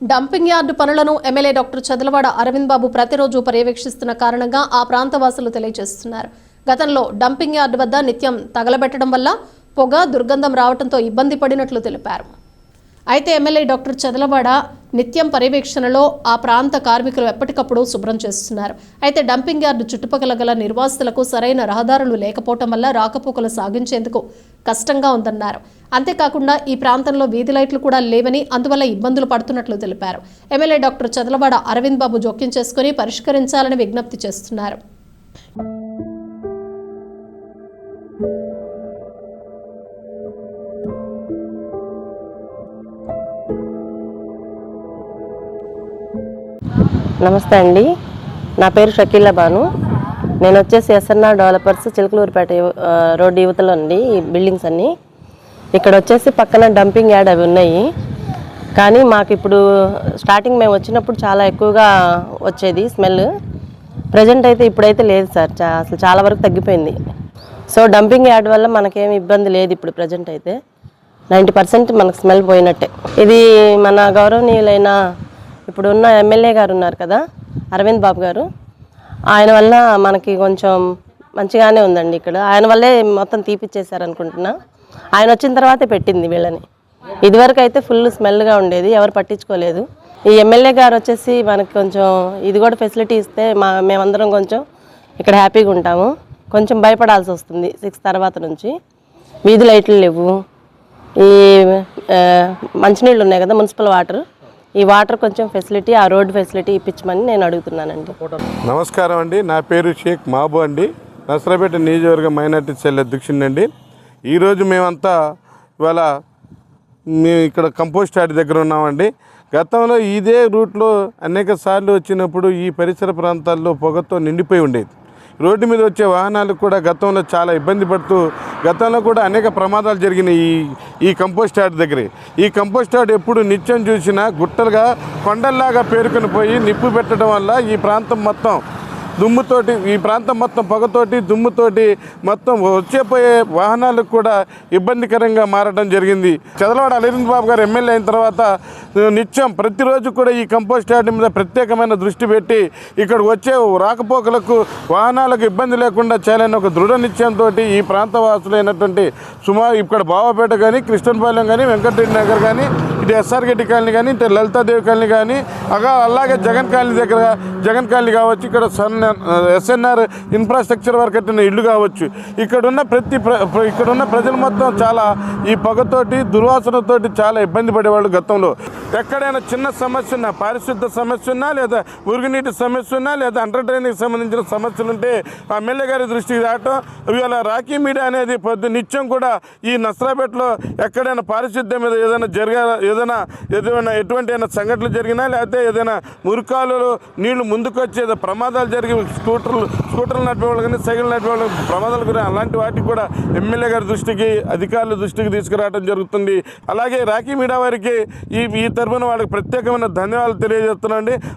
Dumping yard పనులను MLA doctor Chadalavada Aravind Babu ప్రతిరోజు పర్యవేక్షిస్తున్న కారణంగా ఆ ప్రాంత వాసులు తెలియజేస్తున్నారు. గతంలో డంపింగ్ యార్డు వద్ద నిత్యం తగలబెట్టడం వల్ల పొగ దుర్గంధం రావడంతో ఇబ్బంది పడినట్లు తెలిపారు. అయితే ఎమ్మెల్యే డాక్టర్ చదలవాడ నిత్యం పర్యవేక్షణలో ఆ ప్రాంత కార్మికులు ఎప్పటికప్పుడు శుభ్రం చేస్తున్నారు. అయితే డంపింగ్ యార్డు చుట్టుపక్కల గల నిర్వాసితులకు సరైన రహదారులు లేకపోవటం వల్ల రాకపోకలు సాగించేందుకు కష్టంగా ఉందన్నారు. అంతేకాకుండా ఈ ప్రాంతంలో వీధి లైట్లు కూడా లేవని అందువల్ల ఇబ్బందులు పడుతున్నట్లు తెలిపారు. ఎమ్మెల్యే డాక్టర్ చదలవాడ అరవింద్ బాబు జోక్యం చేసుకుని పరిష్కరించాలని విజ్ఞప్తి చేస్తున్నారు. నమస్తే అండి. నా పేరు షకీలా బాను నేను వచ్చేసి ఎస్ఎన్ఆర్ డెవలపర్స్ చిలకలూరుపేట రోడ్డు యువతలో అండి ఈ బిల్డింగ్స్ అన్నీ. ఇక్కడ వచ్చేసి పక్కన డంపింగ్ యాడ్ అవి ఉన్నాయి. కానీ మాకు ఇప్పుడు స్టార్టింగ్ మేము వచ్చినప్పుడు చాలా ఎక్కువగా వచ్చేది స్మెల్. ప్రజెంట్ అయితే ఇప్పుడైతే లేదు సార్ చా- అసలు చాలా వరకు తగ్గిపోయింది. సో డంపింగ్ యాడ్ వల్ల మనకేమి ఇబ్బంది లేదు ఇప్పుడు ప్రజెంట్ అయితే. నైంటీ పర్సెంట్ మనకు స్మెల్ పోయినట్టే. ఇది మన గౌరవనీయులైన ఇప్పుడు ఉన్న ఎమ్మెల్యే గారు ఉన్నారు కదా అరవింద్ బాబు గారు. ఆయన వల్ల మనకి కొంచెం మంచిగానే ఉందండి ఇక్కడ. ఆయన వల్లే మొత్తం తీపిచ్చేశారు అనుకుంటున్నా ఆయన వచ్చిన తర్వాతే పెట్టింది వీళ్ళని. ఇదివరకు అయితే ఫుల్ స్మెల్గా ఉండేది ఎవరు పట్టించుకోలేదు. ఈ ఎమ్మెల్యే గారు వచ్చేసి మనకి కొంచెం ఇది కూడా ఫెసిలిటీ ఇస్తే మా మేమందరం కొంచెం ఇక్కడ హ్యాపీగా ఉంటాము. కొంచెం భయపడాల్సి వస్తుంది సిక్స్ తర్వాత నుంచి. వీధి లైట్లు లేవు. ఈ మంచినీళ్ళు ఉన్నాయి కదా మున్సిపల్ వాటర్. ఈ వాటర్ కొంచెం ఫెసిలిటీ ఆ రోడ్ ఫెసిలిటీ ఇప్పించమని నేను అడుగుతున్నానండి. నమస్కారం అండి. నా పేరు షేక్ మాబు అండి. నసరాపేట నియోజకవర్గ మైనార్టీ సెల్ అధ్యక్షుడినండి ఈరోజు మేమంతా ఇవాళ మేము ఇక్కడ కంపోస్ట్ యార్డ్ దగ్గర ఉన్నామండి. గతంలో ఇదే రూట్లో అనేక సార్లు వచ్చినప్పుడు ఈ పరిసర ప్రాంతాల్లో పొగతో నిండిపోయి ఉండేది. రోడ్డు మీద వచ్చే వాహనాలు కూడా గతంలో చాలా ఇబ్బంది పడుతూ గతంలో కూడా అనేక ప్రమాదాలు జరిగినాయి ఈ ఈ కంపోస్ట్ యార్డ్ దగ్గర. ఈ కంపోస్ట్ యార్డ్ ఎప్పుడు నిత్యం చూసినా గుట్టలుగా కొండల్లాగా పేరుకొని పోయి నిప్పు పెట్టడం వల్ల ఈ ప్రాంతం మొత్తం దుమ్ముతోటి ఈ ప్రాంతం మొత్తం పొగతోటి దుమ్ముతోటి మొత్తం వచ్చేపోయే వాహనాలకు కూడా ఇబ్బందికరంగా మారడం జరిగింది. చదలవాడ అరవింద్ బాబు గారు ఎమ్మెల్యే అయిన తర్వాత నిత్యం ప్రతిరోజు కూడా ఈ కంపోస్ట్ యార్డ్ మీద ప్రత్యేకమైన దృష్టి పెట్టి ఇక్కడ వచ్చే రాకపోకలకు వాహనాలకు ఇబ్బంది లేకుండా చేయాలని ఒక దృఢ నిశ్చయంతో ఈ ప్రాంత వాసులైనటువంటి సుమారు ఇక్కడ బావపేట కానీ కృష్ణపాలెం కానీ వెంకటరెడ్డి నగర్ కానీ ఇటు ఎస్ఆర్ గడ్డి కాలనీ కానీ ఇటు లలితాదేవి కాలనీ కానీ అలాగే జగన్ కాలనీ దగ్గర జగన్ కాలనీ కావచ్చు ఇక్కడ సన్ ఎస్ఎన్ఆర్ ఇన్ఫ్రాస్ట్రక్చర్ వరకు కట్టిన ఇల్లు కావచ్చు. ఇక్కడున్న ప్రతి ప్ర- ప్రజలు మొత్తం చాలా ఈ పొగతోటి దుర్వాసనతోటి చాలా ఇబ్బంది పడేవాళ్ళు గతంలో. ఎక్కడైనా చిన్న సమస్య ఉన్నా పారిశుద్ధ సమస్య ఉన్నా లేదా ఉరుగునీటి సమస్య ఉన్నా లేదా అండర్ డ్రైనేజ్ సంబంధించిన సమస్యలు ఉంటే ఆ ఎమ్మెల్యే గారి దృష్టికి రావటం ఇవాళ రాఖీ మీడియా అనేది పొద్దు నిత్యం కూడా ఈ నసరాపేటలో ఎక్కడైనా పారిశుద్ధ్యం మీద ఏదైనా జరగా ఏదైనా ఏదైనా ఎటువంటి అయినా సంఘటనలు జరిగినా లేకపోతే ఏదైనా మురికాలలో నీళ్ళు ముందుకు ప్రమాదాలు జరిగి స్కూటర్లు స్కూటర్లు నడిపే వాళ్ళు కానీ సైకిల్ నడిపే వాళ్ళు ప్రమాదాలు గురి అలాంటి వాటికి కూడా ఎమ్మెల్యే గారి దృష్టికి అధికారుల దృష్టికి తీసుకురావడం జరుగుతుంది. అలాగే రాఖీ మీడియా వారికి ఈ ఈ తరఫున వాళ్ళకి ప్రత్యేకమైన ధన్యవాదాలు తెలియజేస్తున్నాండి